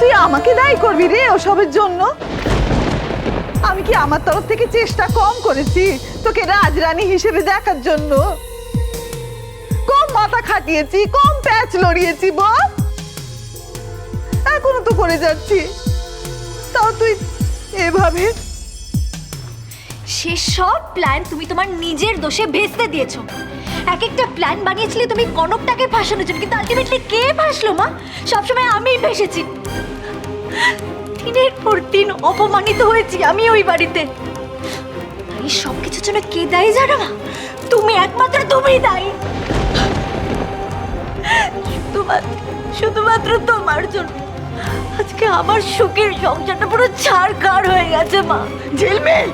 তুই আমাকে দায়ী করবি রে ওসবের জন্য? আমি কি আমার তরফ থেকে চেষ্টা কম করেছি তোকে রাজরানী হিসেবে দেখার জন্য? কম মাথা খাটিয়েছি, কম প্যাচ লড়িয়েছি, বল। এখনও তো করে যাচ্ছি। তাও তুই এভাবে? সে সব প্ল্যান তুমি তোমার নিজের দোষে ভেস্তে দিয়েছ। এক একটা প্ল্যান বানিয়েছিলে, তুমি কনকটাকে ফাঁসানোর জন্য। কিন্তু আলটিমেটলি কে ফাঁসলো, মা? সবসময় আমিই ভেসেছি দিনের পর দিন অপমানিত হয়েছি আমি ওই বাড়িতে। এই সব কিছুর জন্য কে দায়ী জানো মা? তুমি একমাত্র তুমিই দায়ী। শুধুমাত্র শুধুমাত্র তোমার জন্য। আজকে আমার সুখের সংসারটা পুরো ছাড়খাড় হয়ে গেছে মা। ঝিলমিল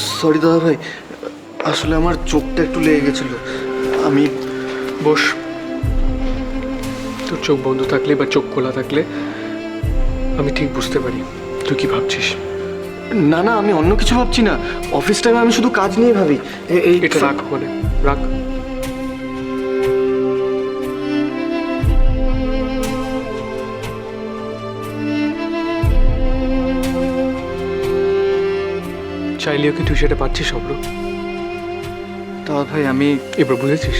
সরি দাদা ভাই। আসলে আমার চোখটা একটু লেগে গেছিল। আমি বস। তোর চোখ বন্ধ থাকলে বা চোখ খোলা থাকলে আমি ঠিক বুঝতে পারি। তুই কি ভাবছিস? না না আমি অন্য কিছু ভাবছি না। অফিস টাইমে আমি শুধু কাজ নিয়ে ভাবি। এটা রাখ ওখানে। রাখ। চাইলেও কি তুই সেটা পাচ্ছিস অব্র? দাদা ভাই আমি এবার বুঝেছিস?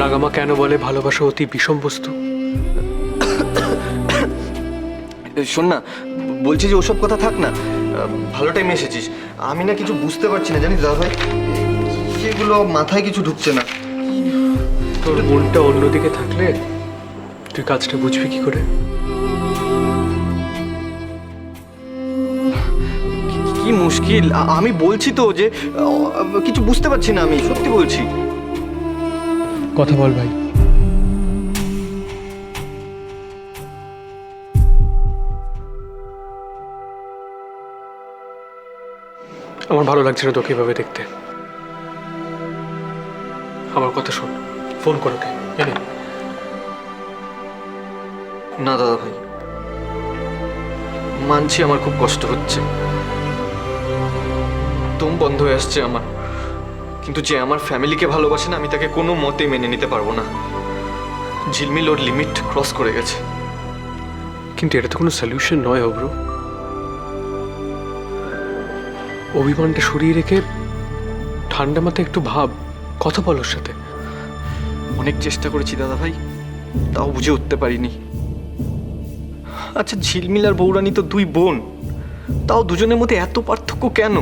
রাগামা কেন বলে ভালোবাসা অতি বিষম বস্তু? শোন না বলছি যে ওসব কথা থাক না। ভালো টাইমে এসেছিস। আমি না কিছু বুঝতে পারছি না জানিস দাদা ভাই? সেগুলো মাথায় কিছু ঢুকছে না। তোর মনটা অন্যদিকে থাকলে তুই কাজটা বুঝবি কি করে? মুশকিল। আমি বলছি তো যে কিছু বুঝতে পারছি না আমি সত্যি বলছি। কথা বল ভাই। আমার ভালো লাগছে না তোকে এভাবে দেখতে। আমার কথা শোন ফোন করো কে জানি না দাদা ভাই মানছি আমার খুব কষ্ট হচ্ছে। দম বন্ধ হয়ে আসছে আমার। কিন্তু যে আমার ফ্যামিলিকে ভালোবাসে না, আমি তাকে কোনো মতেই মেনে নিতে পারব না। ঝিলমিল ওর লিমিট ক্রস করে গেছে। কিন্তু এটা তো কোনো সলিউশন নয় অব্র অভিমানটা সরিয়ে রেখে ঠান্ডা মাথায় একটু ভাব, কথা বল ওর সাথে। অনেক চেষ্টা করেছি দাদা ভাই, তাও বুঝে উঠতে পারিনি। আচ্ছা ঝিলমিল আর বৌরানি তো দুই বোন। তাও দুজনের মধ্যে এত পার্থক্য কেন?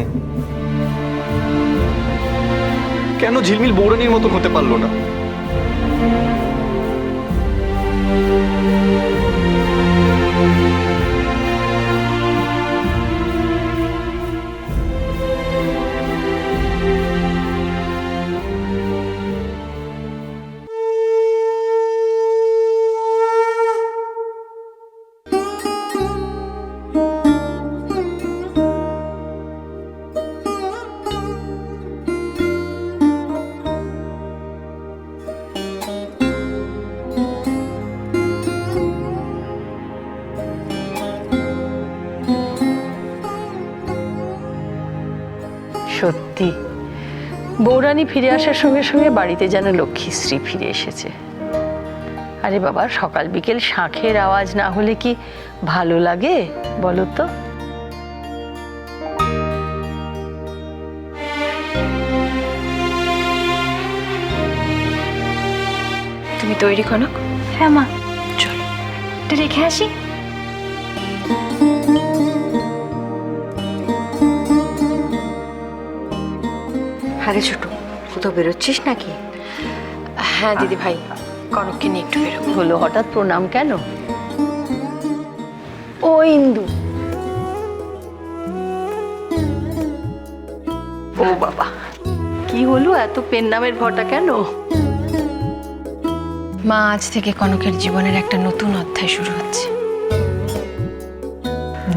কেন ঝিলমিল বৌরানির মতো হতে পারল না? সত্যি। বৌরানী ফিরে আসার সঙ্গে সঙ্গে বাড়িতে যেন লক্ষ্মীশ্রী ফিরে এসেছে। আরে বাবা সকাল বিকেল শাঁখের আওয়াজ না হলে কি ভালো লাগে বলো তো? তুমি তৈরি কনক হ্যাঁ মা। চলো। রেখে আসি? আরে ছোট কোথাও বেরোচ্ছিস নাকি? হ্যাঁ দিদি ভাই কনককে নিয়ে একটু বেরোবো। হলো হঠাৎ প্রণাম কেন? ও ইন্দু। ও বাবা কি হলো এত পেন নামের ঘটা কেন? মা আজ থেকে কনকের জীবনের একটা নতুন অধ্যায় শুরু হচ্ছে।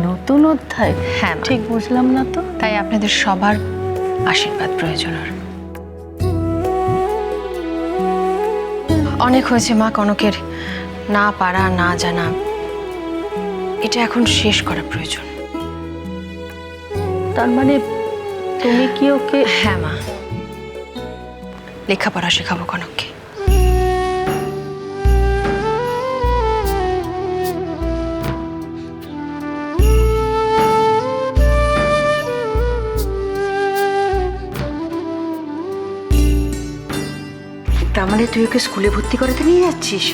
নতুন অধ্যায়? হ্যাঁ, ঠিক বুঝলাম না তো। তাই আপনাদের সবার আশীর্বাদ প্রয়োজন আর অনেক হয়েছে মা কনকের। না পারা না জানা এটা এখন শেষ করা প্রয়োজন। তার মানে তুমি কি ওকে হ্যাঁ মা। লেখাপড়া শেখাবো কনককে। তার মানে তুই ওকে স্কুলে ভর্তি করাতে নিয়ে যাচ্ছিস?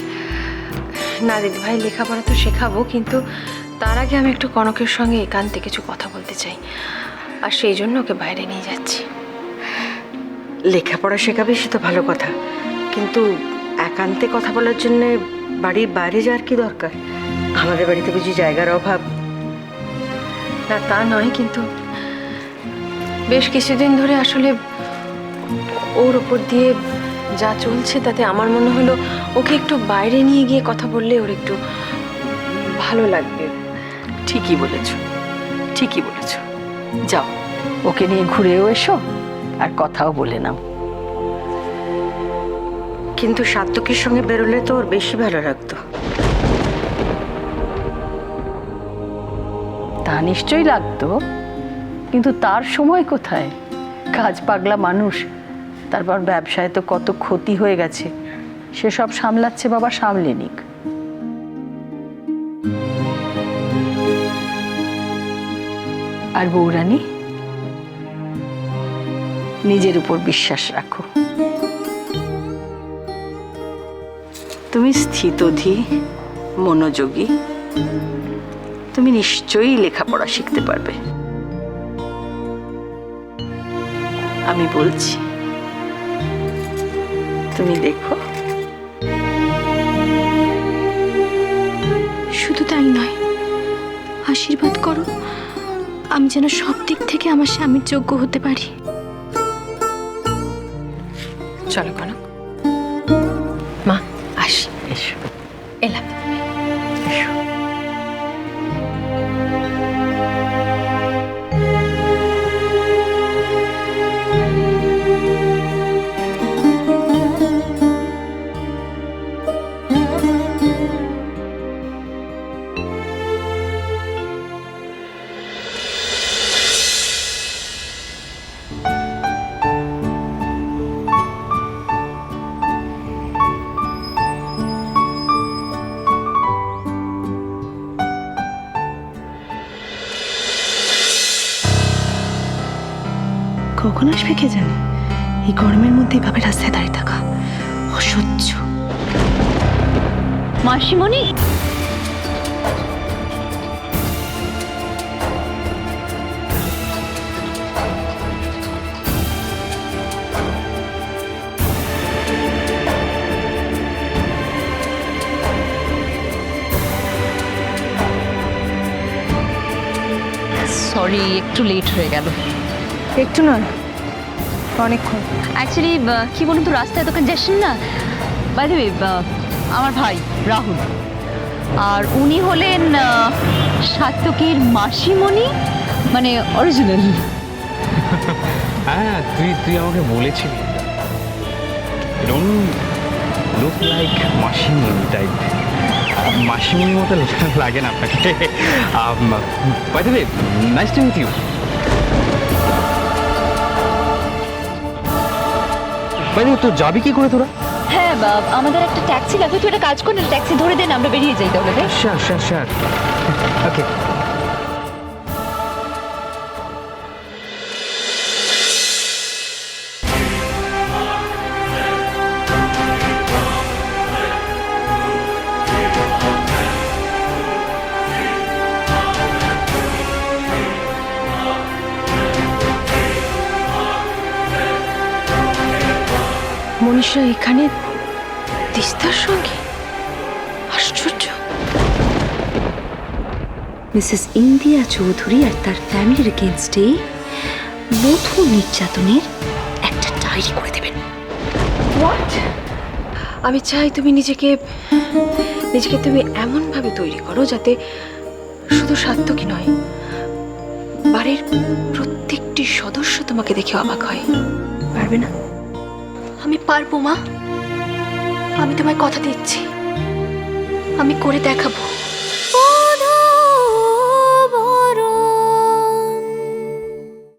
না দিদি ভাই লেখাপড়া তো শেখাবো কিন্তু তার আগে আমি একটু কনকের সঙ্গে একান্তে কিছু কথা বলতে চাই। আর সেই জন্য ওকে বাইরে নিয়ে যাচ্ছি। লেখাপড়া শেখাবে সে তো ভালো কথা। কিন্তু একান্তে কথা বলার জন্য বাড়ির বাইরে যাওয়ার কি দরকার? আমাদের বাড়িতে বুঝি জায়গার অভাব। না তা নয় কিন্তু বেশ কিছুদিন ধরে আসলে ওর ওপর দিয়ে যা চলছে তাতে আমার মনে হলো ওকে একটু বাইরে নিয়ে গিয়ে কথা বললে ওর একটু ভালো লাগবে। ঠিকই বলেছ ঠিকই বলেছ। যাও ওকে নিয়ে ঘুরেও এসো আর কথাও বলে নাও। কিন্তু সাত্তকীর সঙ্গে বেরোলে তো ওর বেশি ভালো লাগতো। তা নিশ্চয়ই লাগতো কিন্তু তার সময় কোথায়? কাজ পাগলা মানুষ তারপর ব্যবসায় তো কত ক্ষতি হয়ে গেছে। সেসব সামলাচ্ছে বাবা সামলে নিক। আর বৌরানী, নিজের উপর বিশ্বাস রাখো। তুমি স্থিতধী, মনোযোগী। তুমি নিশ্চয়ই লেখাপড়া শিখতে পারবে। আমি বলছি তুমি দেখো। শুধু তাই নয় আশীর্বাদ করো আমি যেন সব দিক থেকে আমার স্বামীর যোগ্য হতে পারি। চলো কনক। কখন আসবে কে জানে? এই গরমের মধ্যে এভাবে রাস্তায় দাঁড়িয়ে থাকা অসহ্য। মাসিমণি? সরি একটু লেট হয়ে গেল। একটু নয় অনেকক্ষণ। অ্যাকচুয়ালি কি বলুন তো রাস্তায় দোকান যাচ্ছেন না? বাই দ্য আমার ভাই রাহুল। আর উনি হলেন সাত্তকীর মাসিমণি মানে অরিজিনাল হ্যাঁ তুই তুই আমাকে বলেছিলি। লুক লাইক মাসিমণি টাইপ মাসিমণির মতো লাগে না আপনাকে। By the way nice to meet you bye তো যাবি কি করে তোরা? হ্যাঁ বাব আমাদের একটা ট্যাক্সি লাগবে। তুই একটা কাজ কর না ট্যাক্সি ধরে দেন আমরা বেরিয়ে যাই তাহলে sure sure sure okay Manisha এখানে তিস্তার সঙ্গে? আশ্চর্য। মিসেস ইন্দিয়া চৌধুরী আর তার ফ্যামিলির এগেনস্টে বধূ নির্যাতনের একটা ডায়েরি করে দেবেন। আমি চাই তুমি নিজেকে নিজেকে তুমি এমনভাবে তৈরি করো যাতে শুধু সাত্তকী নয় বাড়ির প্রত্যেকটি সদস্য তোমাকে দেখে অবাক হয়। পারবে না? আমি পারব মা। আমি তোমায় কথা দিচ্ছি। আমি করে দেখাবো।